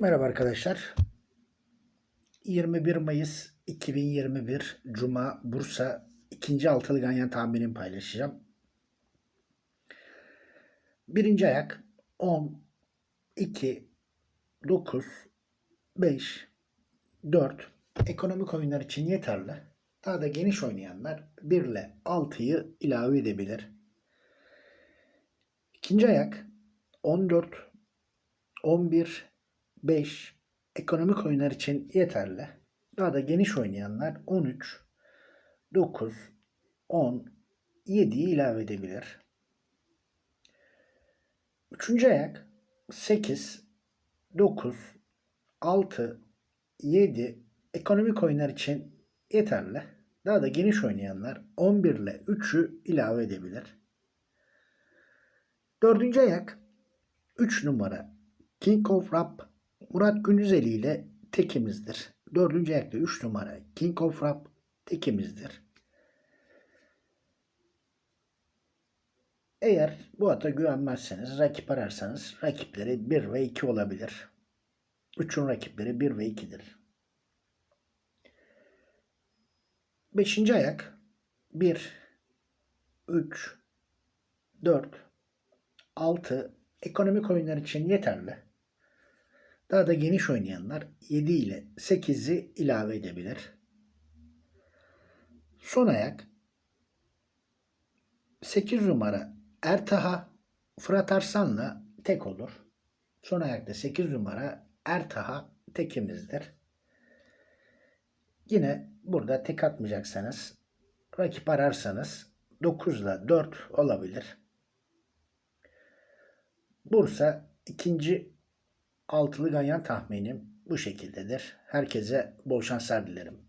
Merhaba arkadaşlar. 21 Mayıs 2021 Cuma Bursa ikinci altılı ganyan tahminimi paylaşacağım. Birinci ayak 10, 2, 9, 5, 4 ekonomik oyunlar için yeterli. Daha da geniş oynayanlar 1 ile 6'yı ilave edebilir. İkinci ayak 14, 11, 5 ekonomik oyunlar için yeterli. Daha da geniş oynayanlar 13, 9, 10, 7'yi ilave edebilir. Üçüncü ayak 8, 9, 6, 7 ekonomik oyunlar için yeterli. Daha da geniş oynayanlar 11 ile 3'ü ilave edebilir. Dördüncü ayak 3 numara King of Rap Murat Gündüzeli ile tekimizdir. Dördüncü ayakta 3 numara King of Rap tekimizdir. Eğer bu ata güvenmezseniz rakip ararsanız rakipleri 1 ve 2 olabilir. 3'ün rakipleri 1 ve 2'dir. Beşinci ayak 1, 3, 4, 6 ekonomik oyunlar için yeterli. Daha da geniş oynayanlar 7 ile 8'i ilave edebilir. Son ayak 8 numara Ertaha Fırat Arslan'la tek olur. Son ayakta 8 numara Ertaha tekimizdir. Yine burada tek atmayacaksanız rakip ararsanız 9 ile 4 olabilir. Bursa ikinci altılı ganyan tahminim bu şekildedir. Herkese bol şanslar dilerim.